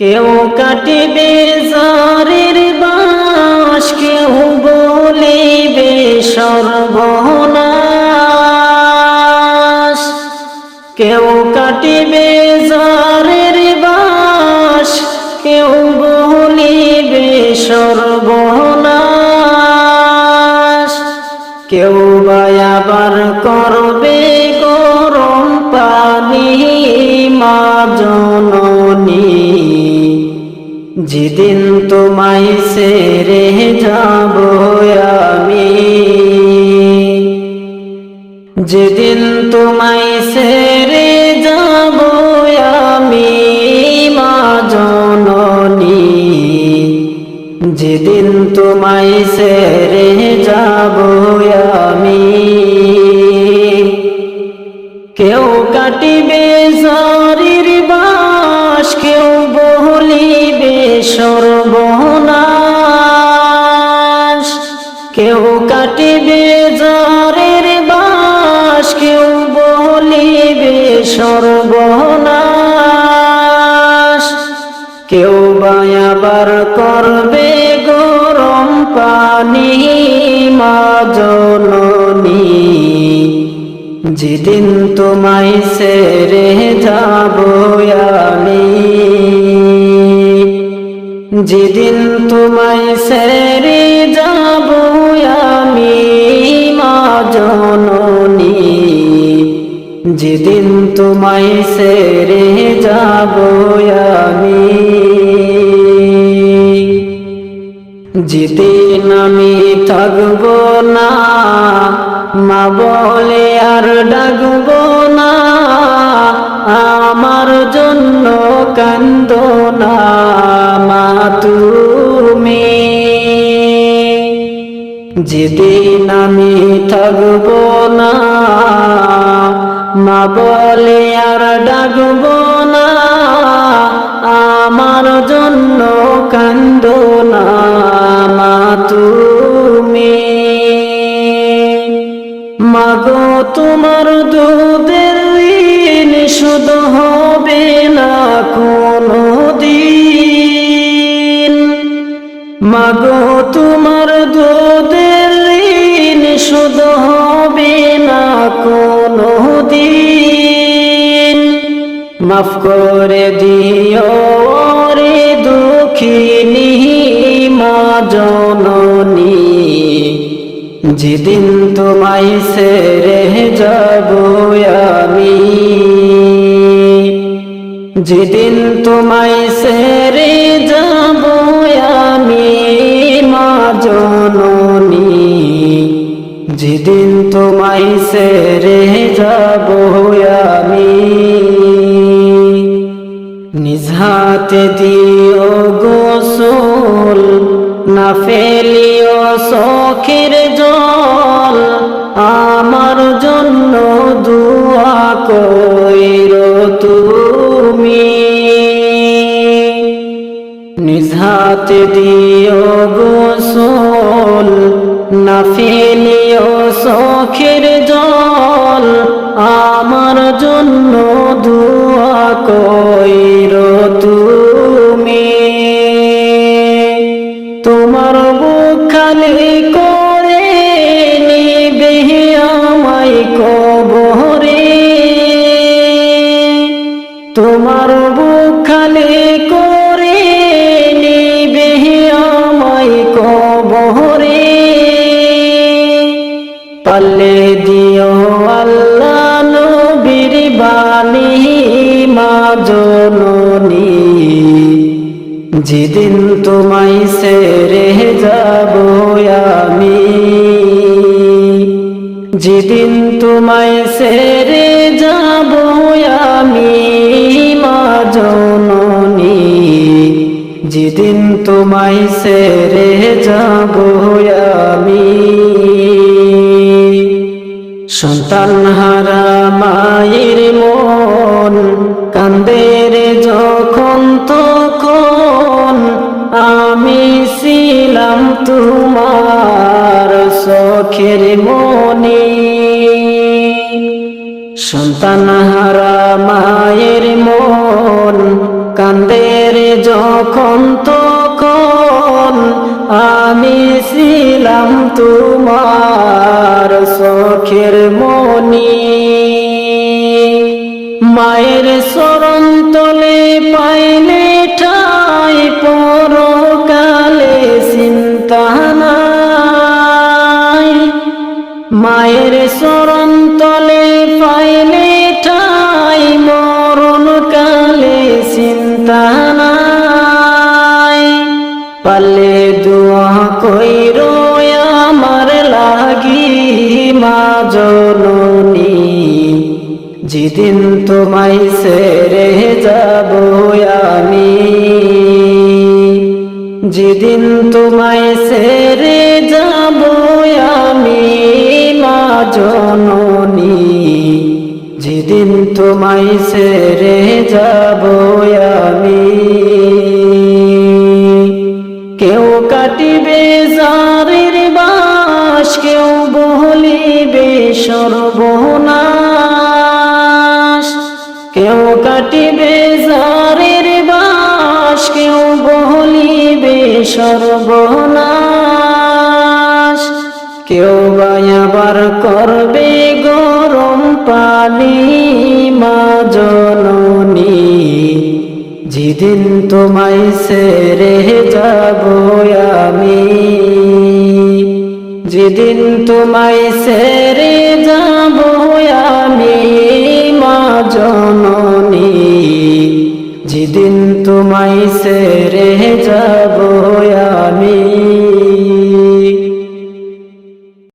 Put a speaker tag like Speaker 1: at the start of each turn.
Speaker 1: কেউ কাটিবে জারের বাস কেউ বলিবে সর্বনাশ। কেউ কাটিবে জারের বাস কেউ বলিবে সর্বনাশ। কেউ বা আবার করবে গরম পানি মা জননী যেদিন তোমায় সেরে যাব আমি। যেদিন তোমায় সেরে যাব আমি, মা জননী। যেদিন তোমায় সেরে যাব আমি। কেউ কাটিবে শরীর কেউ কাটিবে জ্বরের বাস, কেউ বলিবে সর্বনাশ। কেউ বা আবার করবে গরম পানি মা জননী। যেদিন তোমায় সেরে যাব আমি। যেদিন তোমায় সেরে জননী, যেদিন তোমায় সেরে যাব আমি। যেদিন আমি থাকব না, মা বলে আর ডাকব না, আমার জন্য কান্দ না, মা তুমি যেদিন আমি থাকব না, মা বলে আর ডাকব না, আমার জন্য কান্দ না, মা তুমি। মাগো তোমার দুধের ঋণ শুধু হবে না কোনো দিন মাগো তোমার মাফ করে দিও রে দুঃখিনী মা জননী। যেদিন তোমায় সেরে যাব আমি। যেদিন তোমায় সেরে যাব নিজ হাতে দিও গোসল, না ফেলিও সখের জল। আমার জন্য দুয়া কইর তুমি। নিজ হাতে দিও গোসল, না ফেলিও সখের জল। আমার জন্য দুয়া কইর তোমার বুক খালি করে নিবে আমায় কবরে। পাল্লে দিও আল্লাহ নবীর বাণী মা জননী। যেদিন তোমায় সেরে যাব আমি। যেদিন তোমায় সেরে যাব আমি। জননী, যেদিন তোমায় সেরে যাব আমি। সন্তান হারা মায়ের মন, কান্দে রে যখন তখন আমি ছিলাম তোমার সখের মনি। সন্তান হারা মায়ের মন কান্দের যখন তখন। আমি ছিলাম তোমার চোখের মনি। মায়ের সরন্তলে তলে পাইলে মায়ের শরণ তলে পাইলে ঠাই, মরণ কালে চিন্তা নাই। পালে দোয়া কইর আমার লাগি মা জননী, যেদিন তোমায় সেরে যাব আমি। যেদিন তোমায় সেরে যাব আমি। মা জননী, যেদিন তোমায় সেরে যাব আমি। কেউ কাটিবে জারের বাস, কেউ বলিবে সর্বনাশ। কেউ কাটিবে জারের বাস, কেউ বলিবে সর্বনাশ। কেউ বায়াবার করবে গরম পানি মা জননী। যেদিন তোমায় সেরে যাব আমি। যেদিন তোমায় সেরে যাব আমি মা জননী। যেদিন তোমায় সেরে যাব আমি।